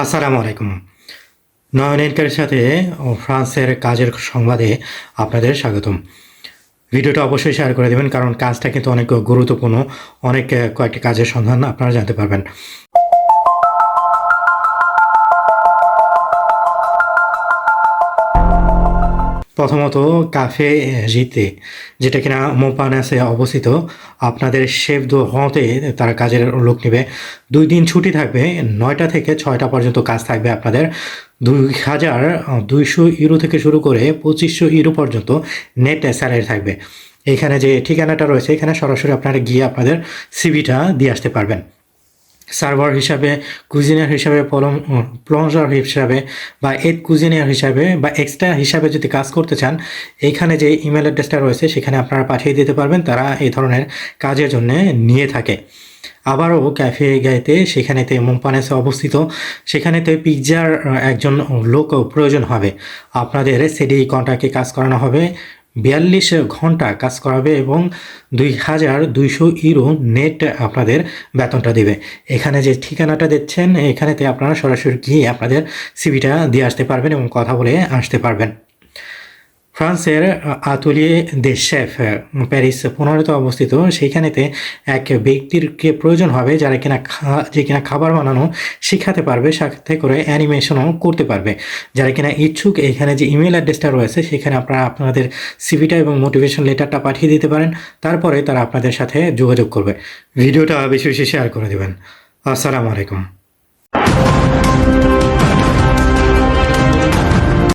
আসসালামু আলাইকুম নয়নের সাথে ফ্রান্সের কাজের সংবাদে আপনাদের স্বাগতম। ভিডিওটা অবশ্যই শেয়ার করে দেবেন, কারণ কাজটা কিন্তু অনেক গুরুত্বপূর্ণ, অনেক কয়েকটি কাজের সন্ধান আপনারা জানতে পারবেন। প্রথমত কাফে জিতে, যেটা কিনা মোপানাসে অবস্থিত, আপনাদের শেফ দো হতে তারা কাজের লোক নেবে। দুই দিন ছুটি থাকবে, নয়টা থেকে ছয়টা পর্যন্ত কাজ থাকবে আপনাদের। দুই হাজার দুইশো ইউরো থেকে শুরু করে পঁচিশশো ইউরো পর্যন্ত নেট স্যালারি থাকবে। এখানে যে ঠিকানাটা রয়েছে, এখানে সরাসরি আপনারা গিয়ে আপনাদের সিভিটা দিয়ে আসতে পারবেন। সার্ভার হিসাবে কুজিনিয়ার হিসাবে পলম প্লঞ্জার হিসাবে বা এড কুজিনিয়ার হিসাবে বা এক্সট্রা হিসাবে যদি কাজ করতে চান, এইখানে যে ইমেল অ্যাড্রেসটা রয়েছে সেখানে আপনারা পাঠিয়ে দিতে পারবেন। তারা এই ধরনের কাজের জন্য নিয়ে থাকে। আবারও ক্যাফে গাইতে সেখানেতে মোম্পানেসে অবস্থিত। সেখানেতে পিৎজার একজন লোক প্রয়োজন হবে। আপনাদের সেডি কন্ট্রাক্টে কাজ করানো হবে। বিয়াল্লিশ ঘণ্টা কাজ করাবে এবং দুই হাজার দুইশো ইউরো নেট আপনাদের বেতনটা দেবে। এখানে যে ঠিকানাটা দিচ্ছেন এখানেতে আপনারা সরাসরি গিয়ে আপনাদের সিভিটা দিয়ে আসতে পারবেন এবং কথা বলে আসতে পারবেন। ফ্রান্সের আতুলিয়ে দে শেফ প্যারিস পনেরোতে অবস্থিত সেইখানেতে এক ব্যক্তিরকে প্রয়োজন হবে যারা কিনা যে কিনা খাবার বানানো শেখাতে পারবে, সাথে করে অ্যানিমেশনও করতে পারবে। যারা কিনা ইচ্ছুক, এখানে যে ইমেল অ্যাড্রেসটা রয়েছে, সেখানে আপনারা আপনাদের সিভিটা এবং মোটিভেশন লেটারটা পাঠিয়ে দিতে পারেন, তারপরে তারা আপনাদের সাথে যোগাযোগ করবে। ভিডিওটা বেশি বেশি শেয়ার করে দেবেন। আসসালামু আলাইকুম।